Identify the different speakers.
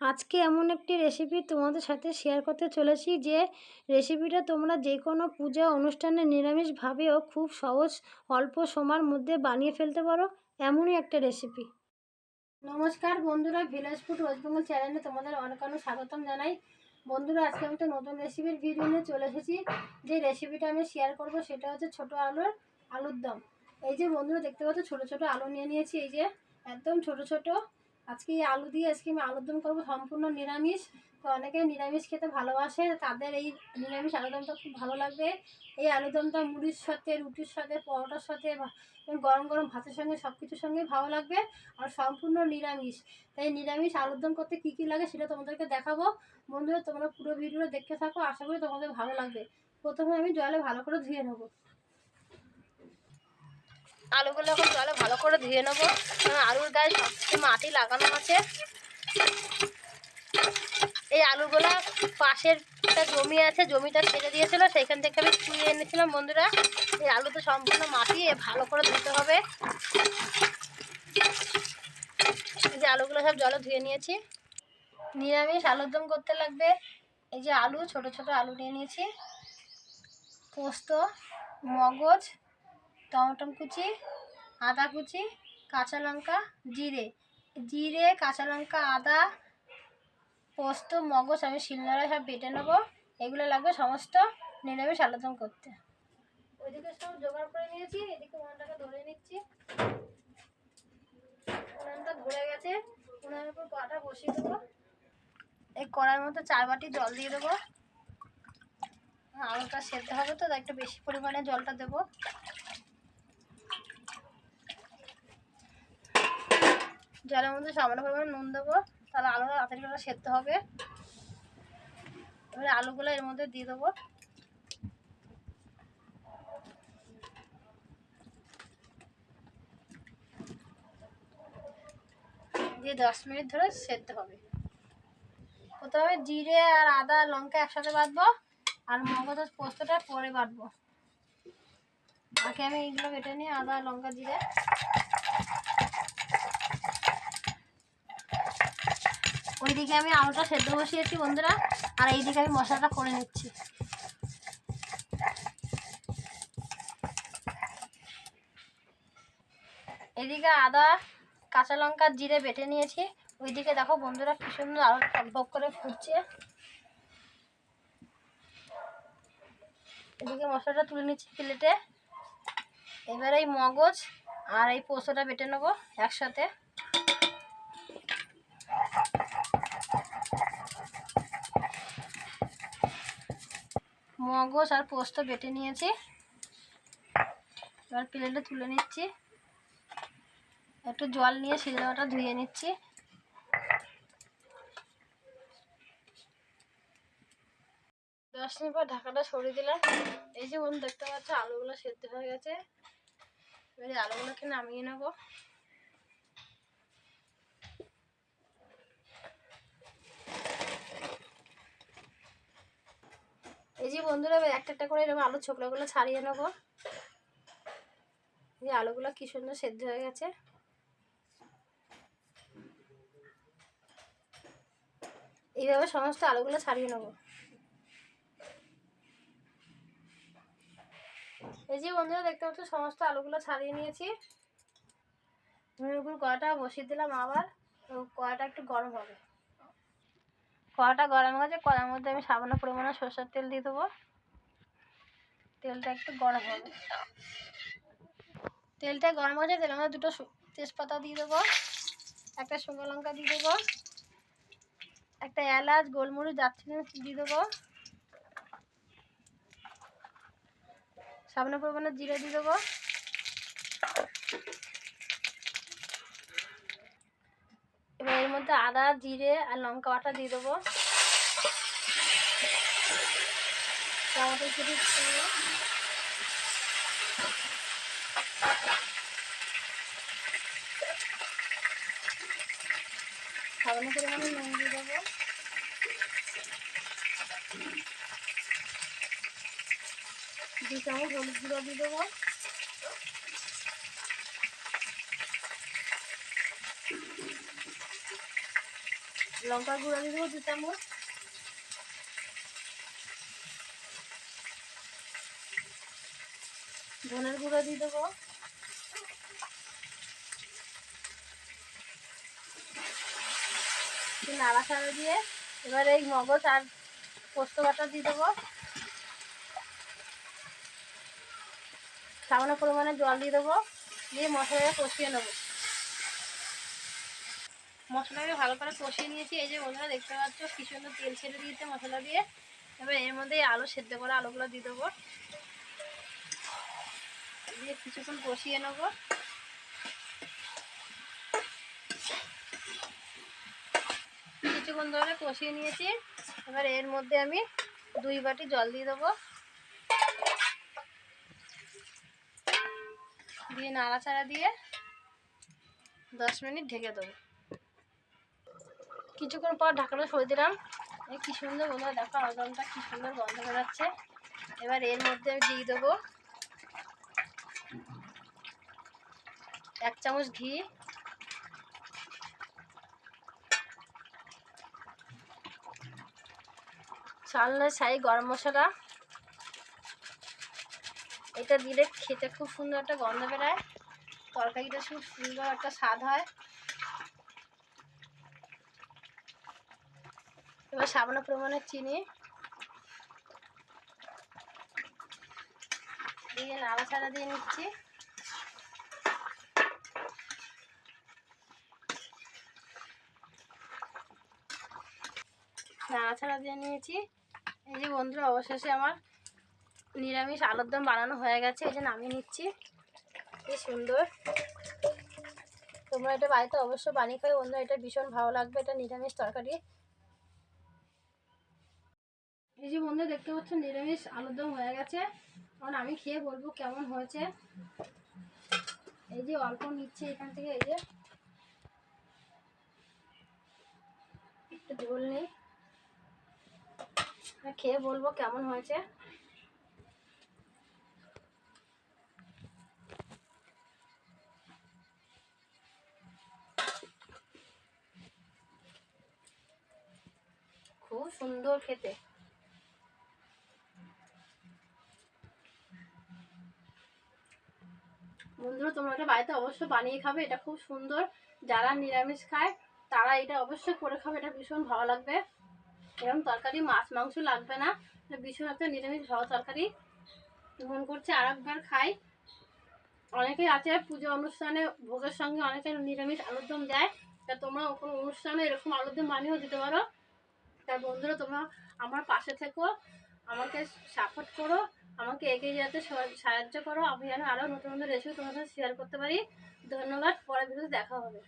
Speaker 1: আজকে এমন একটি রেসিপি তোমাদের সাথে শেয়ার করতে চলেছি যে রেসিপিটা তোমরা যে কোনো পূজা অনুষ্ঠানে নিরামিষভাবেও খুব সহজ অল্প সময়ের মধ্যে বানিয়ে ফেলতে পারো। এমনই একটা রেসিপি নমস্কার বন্ধুরা ভিলেজ ফুড ওয়েস্ট বেঙ্গল চ্যানেলে তোমাদের অনেক অনেক স্বাগতম জানাই। বন্ধুরা, আজকে আমি একটা নতুন রেসিপির ভিডিও নিয়ে চলে এসেছি। যে রেসিপিটা আমি শেয়ার করব সেটা হচ্ছে ছোট আলুর আলুর দম। এই যে বন্ধুরা, দেখতে পাচ্ছ ছোট ছোট আলু নিয়ে নিয়েছি। এই যে একদম ছোট ছোট আজকে এই আলু দিয়ে আজকে আমি আলুর দম করব, সম্পূর্ণ নিরামিষ। তো অনেকে নিরামিষ খেতে ভালোবাসে, তাদের এই নিরামিষ আলুদমটা খুব ভালো লাগবে। এই আলুদমটা মুড়ির সাথে, রুটির সাথে, পরোটার সাথে গরম গরম ভাতের সঙ্গে সব কিছুর সঙ্গেই ভালো লাগবে আর সম্পূর্ণ নিরামিষ। তাই নিরামিষ আলুদম করতে কী কী লাগে সেটা তোমাদেরকে দেখাবো। বন্ধুরা, তোমরা পুরো ভিডিওটা দেখতে থাকো, আশা করি তোমাদের ভালো লাগবে। প্রথমে আমি জলে ভালো করে ধুয়ে নেব। আলুগুলো এখন জলে ভালো করে ধুয়ে নেব। কারণ আলুর গায়ে সবচেয়ে মাটি লাগানো আছে। এই আলুগুলো পাশের একটা জমি আছে, জমিটা ছেড়ে দিয়েছিল সেখান থেকে আমি ছুঁয়ে এনেছিলাম বন্ধুরা। এই আলু তো সম্পূর্ণ মাটি ভালো করে ধুতে হবে। এই যে আলুগুলো সব জলে ধুয়ে নিয়েছি। নিরামিষ আলুর দম করতে লাগবে। এই যে আলু, ছোট ছোট আলু নিয়ে নিয়েছি। পোস্ত, মগজ টমেটো কুচি, আদা কুচি, কাঁচা লঙ্কা, জিরে। জিরে, কাঁচা লঙ্কা, আদা, পোস্ত, মগজ আমি শিলনোড়ায় সব বেটে নেব। এগুলো লাগবে সমস্ত নিরামিষ আলোচন করতে। ওইদিকে সব জোগাড় করে নিয়েছি, এদিকে উনানটাকে ধরে নিচ্ছি। উনানটা ধরে গেছে, উনানের উপর কড়াটা বসিয়ে দেবো। এই কড়াইয়ের মধ্যে চার বাটি জল দিয়ে দেবো। আলুটা সেদ্ধ হবে তো একটু বেশি পরিমাণে জলটা দেবো। জলের মধ্যে সামান্য পরিমাণে নুন দেবো, তাহলে আলুটা তাড়াতাড়ি সেদ্ধ হবে। এবারে আলুগুলো এর মধ্যে দিয়ে দেবো। দিয়ে দশ মিনিট ধরে সেদ্ধ হবে। প্রথমে জিরে আর আদা, লঙ্কা একসাথে বাঁধবো আর মগজ পোস্তটা পরে বাটবো। আগে আমি এইগুলো কেটে নিই আদা, লঙ্কা, জিরে ওইদিকে আমি আলুটা সেদ্ধ বসিয়েছি, বন্ধুরা। আর এইদিকে আমি মশলাটা করে নিচ্ছি। এদিকে আদা, কাঁচা লঙ্কা, জিরে বেটে নিয়েছি। ওইদিকে দেখো বন্ধুরা কি সুন্দর আলু টকবক করে ফুটছে। এদিকে মশলাটা তুলে নিচ্ছি প্লেটে। এবার এই মগজ আর এই পোস্তটা বেটে নেব একসাথে। মগজ আর পোস্ত বেটে নিয়েছি। এবার প্লেটে তুলে নিচ্ছি। একটু জল নিয়ে শিলনোড়াটা ধুয়ে নিচ্ছি। দশ মিনিট পর ঢাকাটা সরিয়ে দিলাম। এই যে বন্ধু, দেখতে পাচ্ছ, আলুগুলো সেদ্ধ হয়ে গেছে। এবারে আলুগুলোকে নামিয়ে নেব। এই যে বন্ধুরা, একটা একটা করে এরকম আলুর ছোকলাগুলো ছাড়িয়ে নেব। এই আলুগুলো কি সুন্দর সেদ্ধ হয়ে গেছে। এইভাবে সমস্ত আলুগুলো ছাড়িয়ে নেব। এই যে বন্ধুরা, দেখতে পাচ্ছ, সমস্ত আলুগুলো ছাড়িয়ে নিয়েছি। উপর কড়াটা বসিয়ে দিলাম আবার কড়াটা একটু গরম হবে। কড়াটা গরম হয়ে গেছে, কড়ার মধ্যে আমি সামান্য পরিমাণে সরষের তেল দিয়ে দেবো। তেলটা একটু গরম হবে। তেলটা গরম হয়ে যায় তেলের মধ্যে দুটো তেজপাতা দিয়ে দেবো, একটা শুকনো লঙ্কা দিয়ে দেবো, একটা এলাচ, গোলমরিচ, দারচিনি দিয়ে দেবো। সামনে পরিমাণে জিরে দিয়ে দেবো এবার এর মধ্যে আদা জিরে আর লঙ্কা বাটা দিয়ে দেবো। দু চামচ হলুদ গুঁড়ো দিয়ে দেবো। লঙ্কার গুঁড়া দিয়ে দেবো দু চামচ। ধনের গুঁড়ো দিয়ে দেবো। নাড়া নাড়াচাড়া দিয়ে এবার এই মগজ আর পোস্ত বাটা দিয়ে দেবো। সামান্য পরিমাণে জল দিয়ে দেবো। দিয়ে মশলাটা কষিয়ে নেব। মশলাকে ভালো করে কষিয়ে নিয়েছি। এই যে বন্ধুরা দেখতে পাচ্ছ, কি সুন্দর তেল ছেড়ে দিয়েছে মশলা দিয়ে। এবার এর মধ্যে আলু সেদ্ধ করে আলুগুলো দিয়ে দেবো। দিয়ে কিছুক্ষণ কষিয়ে নেব। কিছুক্ষণ ধরে কষিয়ে নিয়েছি। এবার এর মধ্যে আমি দুই বাটি জল দিয়ে দেবো। দিয়ে নাড়াচাড়া দিয়ে দশ মিনিট ঢেকে দেবো। কিছুক্ষণ পর ঢাকাটা সরিয়ে দিলাম। কি সুন্দর বন্ধুরা, দেখো আলদমটা কি সুন্দর গন্ধ বেরোচ্ছে এবার এর মধ্যে আমি দিয়ে দেবো এক চামচ ঘি। চালনা ছাই গরম মশলা। এটা দিলে খেতে খুব সুন্দর একটা গন্ধ বেরোয়। তরকারিটা খুব সুন্দর একটা স্বাদ হয়। সামান্য পরিমাণে চিনি। দিয়ে নাড়াচাড়া দিয়ে নিচ্ছি। নাড়াচাড়া দিয়ে নিয়েছি। এই যে বন্ধুরা, অবশেষে আমার নিরামিষ আলুর দম বানানো হয়ে গেছে। এই যে নামিয়ে নিচ্ছি। কি সুন্দর। তোমরা এটা বাড়িতে অবশ্যই বানিয়ে খাবে। বন্ধুরা, এটা ভীষণ ভালো লাগবে। এটা নিরামিষ তরকারি। এই যে বন্ধু দেখতে পাচ্ছ নিরামিষ আলুর দম হয়ে গেছে। এখন আমি খেয়ে বলব কেমন হয়েছে। এই যে অল্প নিচ্ছে এখান থেকে, এই যে। একটু নেই। খেয়ে বলব কেমন হয়েছে। খুব সুন্দর খেতে। বন্ধুরা, তোমরা এটা বাড়িতে অবশ্যই বানিয়ে খাবে, এটা খুব সুন্দর। যারা নিরামিষ খায়, তারা এটা অবশ্যই করে খাবে, এটা ভীষণ ভালো লাগবে। এরকম তরকারি, মাছ, মাংস লাগবে না। ভীষণ একটা নিরামিষ, ভালো তরকারি। মন করছে আর একবার খাই। অনেকেই আছে, পুজো অনুষ্ঠানে ভোগের সঙ্গে অনেকে নিরামিষ আলুর দম দেয়। তা তোমরা কোনো অনুষ্ঠানে এরকম আলুর দম বানিয়েও দিতে পারো। তা বন্ধুরা, তোমরা আমার পাশে থেকো, আমাকে সাপোর্ট করো। আমাকে এগিয়ে যেতে সহ- সাহায্য করো। আমি যেন আরও নতুন নতুন রেসিপি সাথে শেয়ার করতে পারি। ধন্যবাদ। পরের ভিডিওতে দেখা হবে।